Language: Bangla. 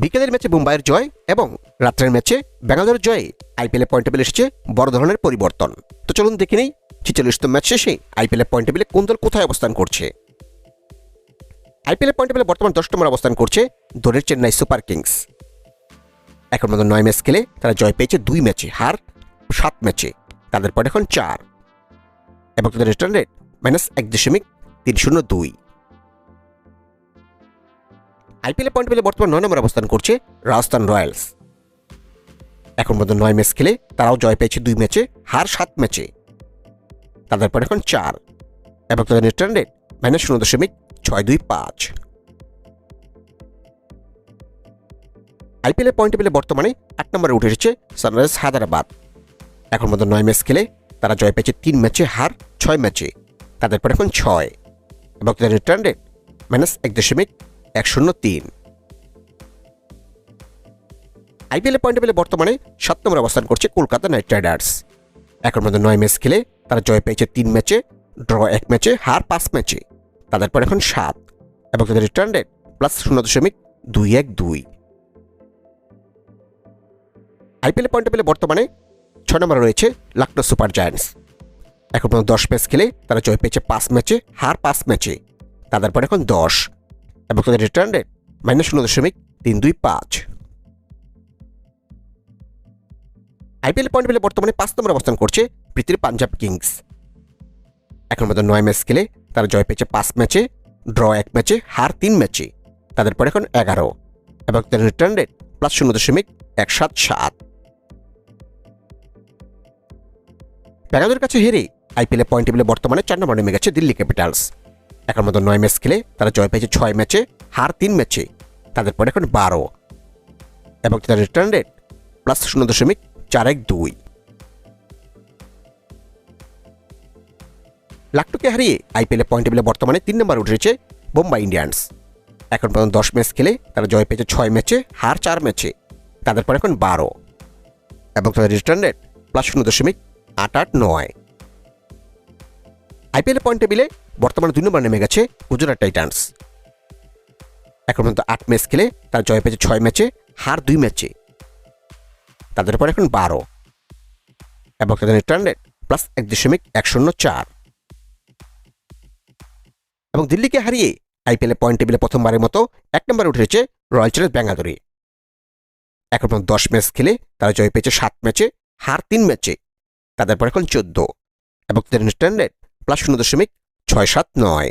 বিকেলের ম্যাচে মুম্বাইয়ের জয় এবং রাত্রের ম্যাচে ব্যাঙ্গালোরের জয়ে আইপিএলে পয়েন্ট টেবিল এসেছে বড় ধরনের পরিবর্তন। তো চলুন দেখে নেই ছিচল্লিশতম ম্যাচ শেষে আইপিএলে পয়েন্ট টেবিলে কোন দল কোথায় অবস্থান করছে। আইপিএলে পয়েন্ট টেবিলে বর্তমান দশ নম্বর অবস্থান করছে দলের চেন্নাই সুপার কিংস। এখন মতো নয় ম্যাচ খেলে তারা জয় পেয়েছে দুই ম্যাচে হার, সাত ম্যাচে, তাদের পয়েন্ট এখন চার। এবং তাদের রিটার্ন রেট মাইনাস এক দশমিক তিন শূন্য দুই। আইপিএল পয়েন্ট পেলে বর্তমান নয় নম্বর অবস্থান করছে রাজস্থান রয়্যালস। এখন পর্যন্ত নয় ম্যাচ খেলে তারাও জয় পেয়েছে দুই ম্যাচে, হার সাত ম্যাচে। তাদের পর এখন চার। এবং তাদের রেট মাইনাস শূন্য দশমিক ছয় দুই পাঁচ। আইপিএল পয়েন্ট পেলে বর্তমানে আট নম্বরে উঠে এসেছে সানরাইজ হায়দ্রাবাদ। এখন পর্যন্ত নয় ম্যাচ খেলে তারা জয় পেয়েছে তিন ম্যাচে, হার ছয় ম্যাচে। তাদের পর এখন ছয়। এবং তাদের রিটার্ন রেট মাইনাস এক দশমিক এক শূন্য তিন। আইপিএল পয়েন্ট পেলে বর্তমানে সাত নম্বর অবস্থান করছে কলকাতা নাইট রাইডার্স। এখন মধ্যে নয় ম্যাচ খেলে তারা জয় পেয়েছে তিন ম্যাচে, ড্র এক ম্যাচে, হার পাঁচ ম্যাচে। তাদের পর এখন সাত এবং তাদের রিটার্ন রেট প্লাস শূন্য দশমিক দুই এক দুই। আইপিএল পয়েন্ট পেলে বর্তমানে ছয় নম্বরে রয়েছে লখনৌ সুপার জায়ান্টস। এখন পর্যন্ত দশ ম্যাচ খেলে তারা জয় পেয়েছে পাঁচ ম্যাচে, হার পাঁচ ম্যাচে। তাদের পর এখন দশ। এবং তাদের রিটার্ন রেট মাইনাস শূন্য দশমিক তিন দুই পাঁচ। আইপিএল পয়েন্ট পেলে বর্তমানে পাঁচ নম্বর অবস্থান করছে পৃথিবীর পাঞ্জাব কিংস। এখন মতো নয় ম্যাচ খেলে তারা জয় পেয়েছে পাঁচ ম্যাচে ড্র এক ম্যাচে হার তিন ম্যাচে তাদের পরে এখন এগারো। এবং তাদের রিটার্ন রেট প্লাস শূন্য দশমিক এক সাত। সাত ব্যাঙ্গালোর কাছে হেরে আইপিএলে পয়েন্ট টেবিলে বর্তমানে চার নম্বর নেমে গেছে দিল্লি ক্যাপিটালস। এখন মতো নয় ম্যাচ খেলে তারা জয় পেয়েছে ছয় ম্যাচে, হার তিন ম্যাচে। তাদের পরে এখন বারো। এবং তাদের রিটার্ন রেট প্লাস শূন্য দশমিক চার এক দুই। লাকটুকে হারিয়ে আইপিএলে পয়েন্ট টেবিলে বর্তমানে তিন নম্বর উঠেছে বোম্বাই ইন্ডিয়ান্স। এখন পর্যন্ত দশ ম্যাচ খেলে তারা জয় পেয়েছে ছয় ম্যাচে, হার চার ম্যাচে। তাদের পরে এখন বারো। এবং তাদের রিটার্ন রেট প্লাস শূন্য দশমিক আট আট নয়। আইপিএল পয়েন্ট টেবিলে বর্তমানে দুই নম্বর নেমে গেছে গুজরাট টাইটান্স। এখন পর্যন্ত আট ম্যাচ খেলে তারা জয় পেয়েছে ছয় ম্যাচে, হার দুই ম্যাচে। তাদের পর এখন বারো। এবং তাদের রিটার্ন রেট প্লাস এক দশমিক এক শূন্য চার। এবং দিল্লিকে হারিয়ে আইপিএল পয়েন্ট টেবিলে প্রথমবারের মতো এক নম্বরে উঠেছে রয়্যাল চ্যালেঞ্জ ব্যাঙ্গালোরে এখন পর্যন্ত দশ ম্যাচ খেলে তারা জয় পেয়েছে সাত ম্যাচে, হার তিন ম্যাচে। তাদের পর এখন চোদ্দ। এবং তাদের রিটার্ন রেট প্লাস শূন্য দশমিক ছয় সাত নয়।